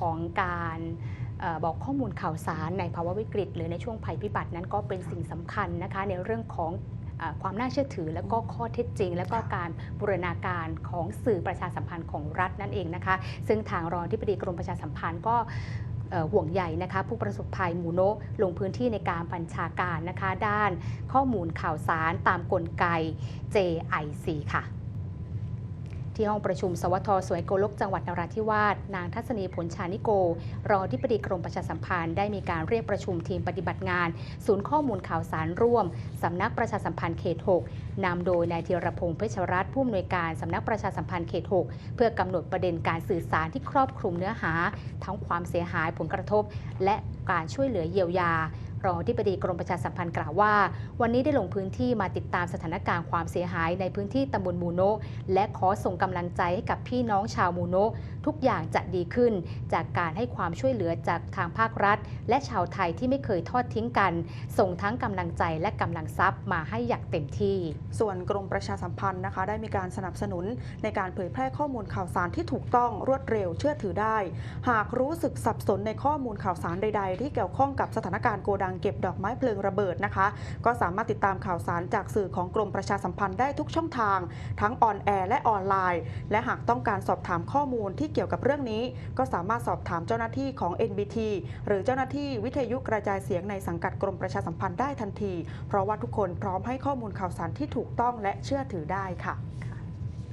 ของการบอกข้อมูลข่าวสารในภาวะวิกฤต หรือในช่วงภัยพิบัตินั้นก็เป็นสิ่งสำคัญนะคะในเรื่องของความน่าเชื่อถือและก็ข้อเท็จจริง และก็การบูรณาการของสื่อประชาสัมพันธ์ของรัฐนั่นเองนะคะ ซึ่งทางรองที่ปดีกรมประชาสัมพันธ์ก็ห่วงใยนะคะผู้ประสบภัยหมูโนลงพื้นที่ในการบัญชาการนะคะ ด้านข้อมูลข่าวสารตามกลไก JIC ค่ะ ที่ห้องประชุม สวทสวยโกลกจังหวัดนราธิวาสนางทัศนีผลชานิโก รองที่ปดีกรมประชาสัมพันธ์ได้มีการเรียกประชุมทีมปฏิบัติงาน ศูนย์ข้อมูลข่าวสารร่วม สำนักประชาสัมพันธ์เขต 6นำโดยนายธีรพงศ์เพชรรัตน์ผู้อำนวยการสำนักประชาสัมพันธ์เขต 6 เพื่อกำหนดประเด็นการสื่อสารที่ครอบคลุมเนื้อหา ทั้งความเสียหายผลกระทบ และการช่วยเหลือเยียวยา รองที่ปดีกรมประชาสัมพันธ์กล่าวว่า วันนี้ได้ลงพื้นที่มาติดตามสถานการณ์ความเสียหายในพื้นที่ตำบลมูโนและขอส่งกำลังใจให้กับพี่น้องชาวมูโนทุกอย่างจะดีขึ้น จากการให้ความช่วยเหลือจากทางภาครัฐ และชาวไทยที่ไม่เคยทอดทิ้งกัน ส่งทั้งกำลังใจและกำลังทรัพย์มาให้อย่างเต็มที่ ส่วนกรมประชาสัมพันธ์นะคะ ได้มีการสนับสนุนในการเผยแพร่ข้อมูลข่าวสารที่ถูกต้องรวดเร็วเชื่อถือได้ หากรู้สึกสับสนในข้อมูลข่าวสารใด ๆ ที่เกี่ยวข้องกับสถานการณ์โกดัางเก็บดอกไม้เพลิงระเบิดนะคะ ก็สามารถติดตามข่าวสารจากสื่อของกรมประชาสัมพันธ์ได้ทุกช่องทาง ทั้งออนแอร์และออนไลน์ และหากต้องการสอบถามข้อมูลที่เกี่ยวกับเรื่องนี้ ก็สามารถสอบถามเจ้าหน้าที่ของ NBT หรือเจ้าหน้าที่วิทยุกระจายเสียงในสังกัดกรมประชาสัมพันธ์ได้ทันที เพราะว่าทุกคนพร้อมให้ข้อมูลข่าวสารที่ถูกต้องและเชื่อถือได้ค่ะ